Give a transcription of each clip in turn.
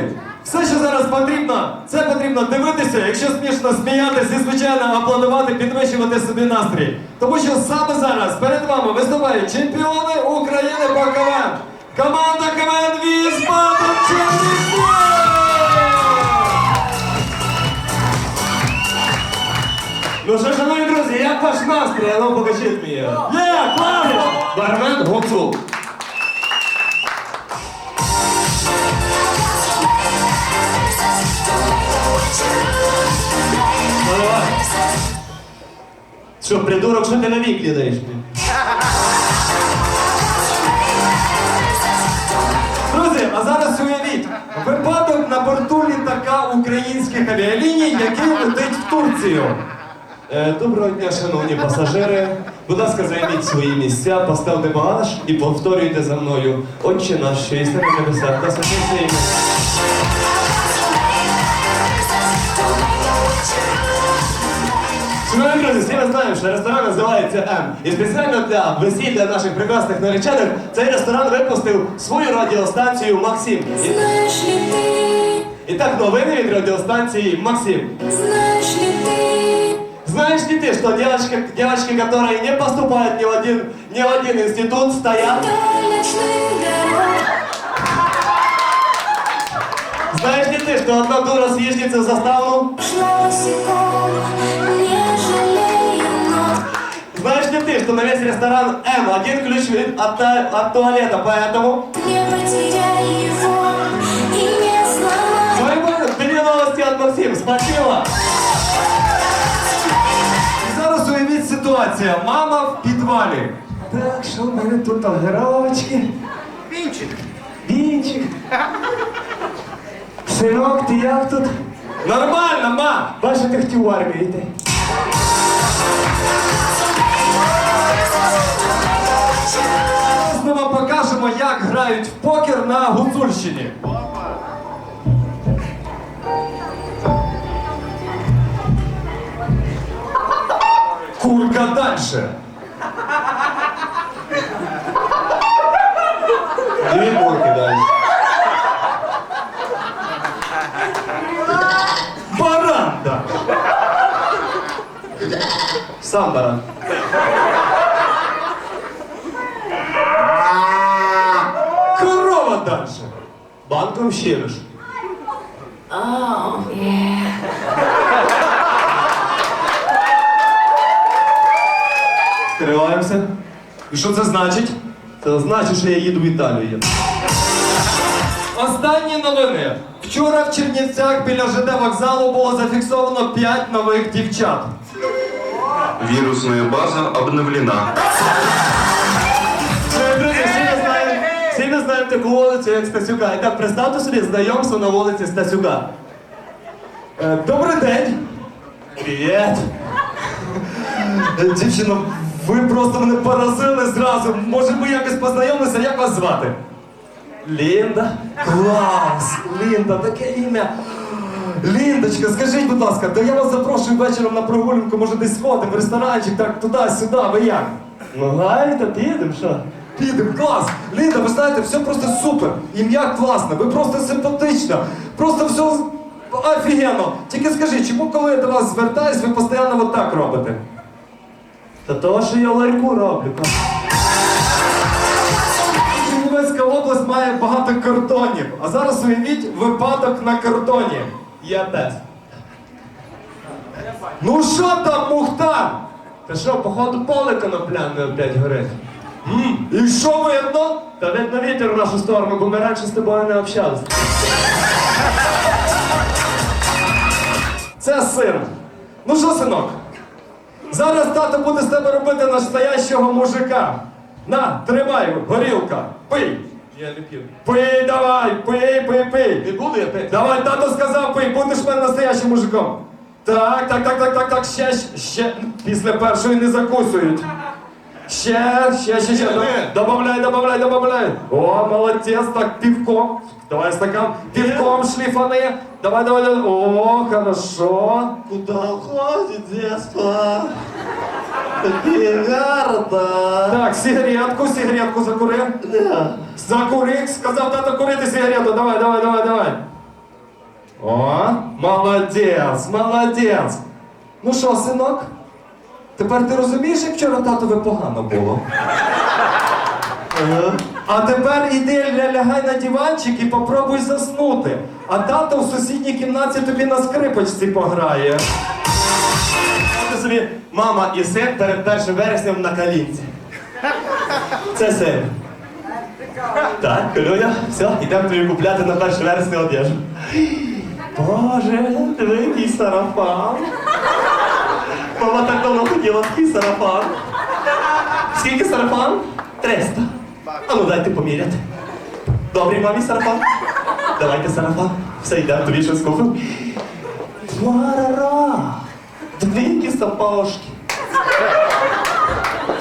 Друзі, все, що зараз потрібно, це потрібно дивитися, якщо смішно сміятися і, звичайно, аплодувати, підвищувати собі настрій. Тому що саме зараз перед вами виступають чемпіони України по КВН. Команда КВН Віз Батл Чернігів! Ну що, шановні друзі, як ваш настрій? Ну покажіть мені. Є, класно! Бармен Гуцул. Що, придурок, що ти на вік лідаєш? Друзі, а зараз уявіть, випадок на борту літака українських авіаліній, який летить в Турцію. Е, Доброго дня, шановні пасажири. Будь ласка, займіть свої місця, поставте багаж і повторюйте за мною. Отче наш, що єсте на небесах, та святиться ім'я. Шановні друзі, всі ми знаємо, що ресторан називається М. І спеціально для весілля наших прекрасних наречених цей ресторан випустив свою радіостанцію Максим. І, Знаешь ли ты, і так новини від радіостанції Максим. знаешь ли ты, Знаешь ли ты, что девочки, девочки, которые не поступают ни в один, ни в один институт, стоят? вдоль ночных дорог Знаешь ли ты, что одна дура съеждется в заставу? шла босиком, ты, что на весь ресторан М один ключ від- от, та- от туалета, поэтому... Не потеряй его и не сломай. Твои были две новости от Максим, спасибо! І зараз уявіть ситуація. Мама в підвалі. Так, що в мене тут огіровочки? Вінчик. Вінчик. Синок, ти як тут? Нормально, мам! Бачу, ти хотів в армію йти. покажемо, як грають в покер на Гуцульщині. Кулька дальше. Дві бурки далі. Баран дальше. Сам баран. Банком щириш. Скриваємося. І що це значить? Це значить, що я їду в Італію. Останні новини. Вчора в Чернівцях біля ЖД вокзалу було зафіксовано 5 нових дівчат. Вирусная база обновлена. Друзі, знаємо таку вулицю, як Стасюка. І так, представте собі знайомство на вулиці Стасюка. Е, Добрий день. Привіт. Дівчино, ви просто мене поразили зразу. Може, ми якось познайомилися, як вас звати? Лінда. Клас! Лінда, таке ім'я. Ліндочка, скажіть, будь ласка, то я вас запрошую вечором на прогулянку, може десь сходимо в ресторанчик, так туди-сюди, ви як? Ну гай, то підемо, що? Підемо, клас! Лінда, ви знаєте, все просто супер. Ім'я класне, ви просто симпатична. Просто все офігенно. Тільки скажіть, чому коли я до вас звертаюсь, ви постійно от так робите? Та того, що я ларьку роблю. Чернівецька область має багато кордонів, а зараз уявіть випадок на кордоні. Я теж. Ну що там, Мухтар? Та що, походу поле конопляне опять горить? М, І що видно? Та видно вітер в нашу сторону, бо ми раніше з тобою не общалися. Це син. Ну що, синок? Зараз тато буде з тебе робити настоящого мужика. На, тримай, горілка, пий. Я не п'ю. Пий давай, пий, пий, пий. Не буду я пити. Давай, тато сказав, пий, будеш в мене настоящим мужиком. Так, так, так, так, так, так, ще, ще. Після першої не закусують. Ще, ще, ще, ще. Ні, ні. Добавляй, добавляй, добавляй. О, молодець, так, пивком. Давай стакан. Пивком шліфани. Давай, давай, давай. О, хорошо. Куда уходит детство? Такі гарно. Так, сигаретку, сигаретку закури. Да. Закури, сказав тато курити сигарету. Давай, давай, давай, давай. О, молодець, молодець. Ну що, синок? Тепер ти розумієш, як вчора татові погано було? А тепер іди ля- лягай на диванчик і попробуй заснути. А тато в сусідній кімнаті тобі на скрипочці пограє. Ти собі мама і син перед першим вереснем на калінці. Це син. Так, Колюня, все, йдемо тобі купляти на 1 вересня одежу. Боже, диви, який сарафан. Мама так давно хотіла такий сарафан. Скільки сарафан? 300. А ну дайте поміряти. Добрий мамі сарафан. Давайте сарафан. Все, йдемо тобі щось купимо. Варара! Дві сапожки.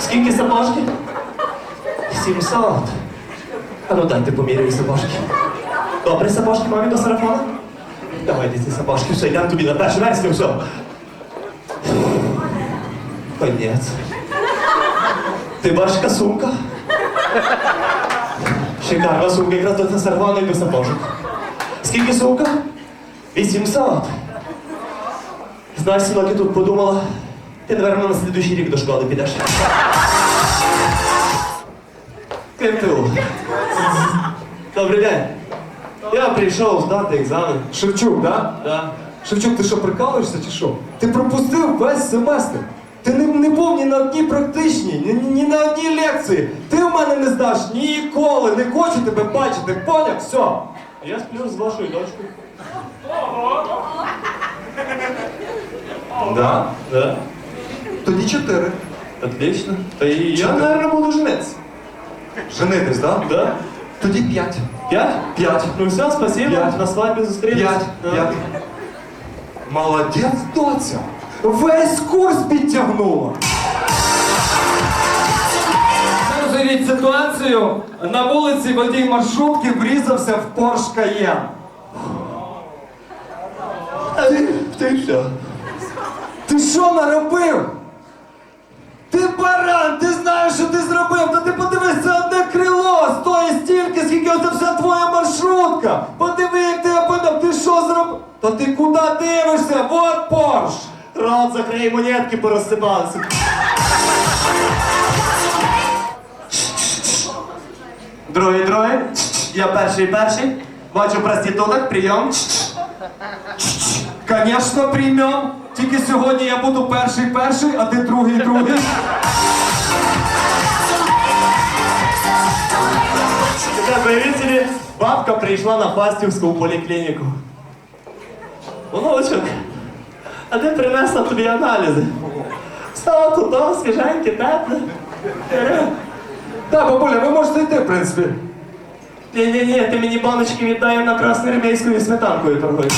Скільки сапожки? 700. А ну дайте поміряю сапожки. Добре сапожки мамі до сарафана? Давайте ці сапожки, все, йдемо тобі на першу версію, все. Конець. Ти бачиш, яка сумка? Шикарна сумка, якраз до сарафану і до сапожок. Скільки сумка? 800. Знаєш, синок, я тут подумала, ти, напевно, на слідуючий рік до школи підеш. КМТУ. Добрий день. Я прийшов здати екзамен. Шевчук, да? Да. Шевчук, ти що, прикалуєшся чи що? Ти пропустив весь семестр. Ти не, не був ні на одній практичній, ні, ні, на одній лекції. Ти в мене не здаш ніколи. Не хочу тебе бачити. Поняв? Все. Я сплю з вашою дочкою. Да? Да. Тоді чотири. Отлично. Та і я, Чотири. наверное, буду жениться. Женитись, да? Да? Тоді п'ять. П'ять? П'ять. Ну все, спасибо. П'ять. На свадьбі зустрінемось. П'ять. Да. П'ять. Молодець, доця. Весь курс підтягнула. Зараз ситуацію. На вулиці водій маршрутки врізався в Porsche Cayenne. Ти, ти що? Ти що наробив? Ти баран, ти знаєш, що ти зробив, та ти подивись, це одне крило, стоїть стільки, скільки оце вся твоя маршрутка. Подиви, як ти опинив, ти що зробив? Та ти куди дивишся? Вот Порш! Рот закрий, монетки порозсипалися. Другий, другий. Я перший, перший. Бачу проституток, прийом. Конечно, приймем. Тільки сьогодні я буду перший перший, а ти другий другий. Бабка прийшла на Фастівську поліклініку. Онучок, а де принесла тобі аналізи? Стало туди, свіженьке, тепле. Е, Так, бабуля, ви можете йти, в принципі. Ні-ні-ні, ти мені баночки віддай на красноармійською сметанкою торгуєш.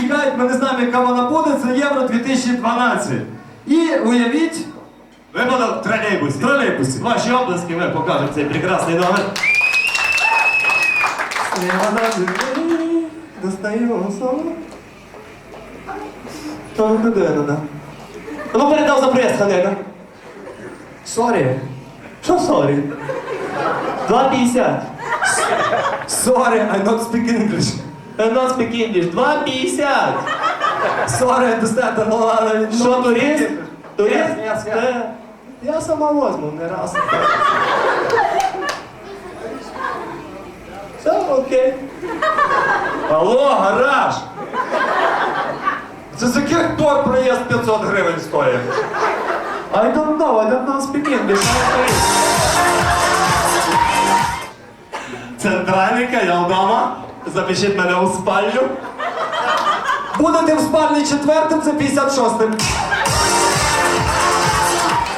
Чекають, ми не знаємо, яка вона буде, це Євро 2012. І уявіть, Випадок тролейбусів. тролейбусі. Ваші обласки ми покажемо цей прекрасний номер. Достаю сон. То людина, да. Ну передав за проїзд, Ханина. Сорі. Що сорі? 2,50. Sorry, I don't speak English. I don't speak English. 2,50. Sorry, I understand. Ну, ладно. Що, турист? Турист? Yes, yes, yes. Я сама возьму, не раз. Все, окей. Алло, гараж! Це з яких проїзд 500 гривень стоїть? I don't know, I don't know speak English. Центральника, я вдома. Запишіть мене у спальню. Будете в спальні четвертим, це 56-м.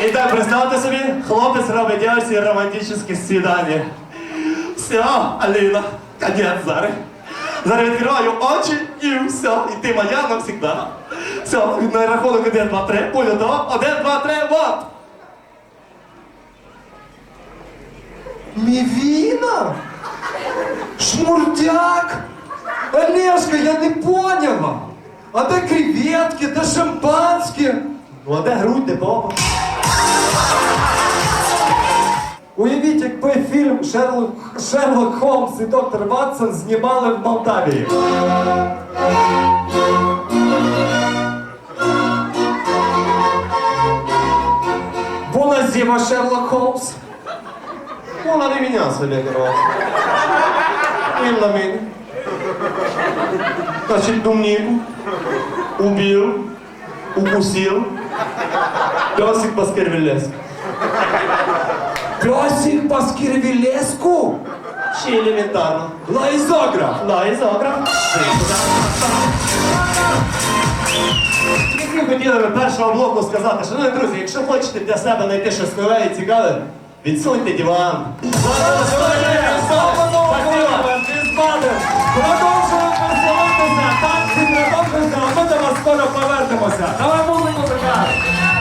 І так, представте собі, хлопець робить дівчинці романтичне свідання. Все, Аліна, конець зараз. Зараз відкриваю очі і все, і ти моя навсегда. Все, на рахунок 1, 2, 3, пуля до 1, 2, 3, вот. Мівіна? Шмурдяк? Олешка, я не поняла. А де креветки, де шампанське? Ну, а де грудь, де попа? Уявіть, якби Шерлок, Шерлок Холмс і доктор Ватсон знімали в Молдавії. Була зіма Шерлок Холмс. Он на меня солегировал. Им на меня. Значит, думнику. Убил. Укусил. Песик Баскервилес. Пьосик Баскірвілеску? Ще елементарно. Лайзограф. Да, і хотіли ви першого блоку сказати, шановні друзі, якщо хочете для себе знайти щось нове і цікаве, відсуньте диван. Продовжуємо веселитися, танці продовжуються, а ми до вас скоро повернемося. Давай музику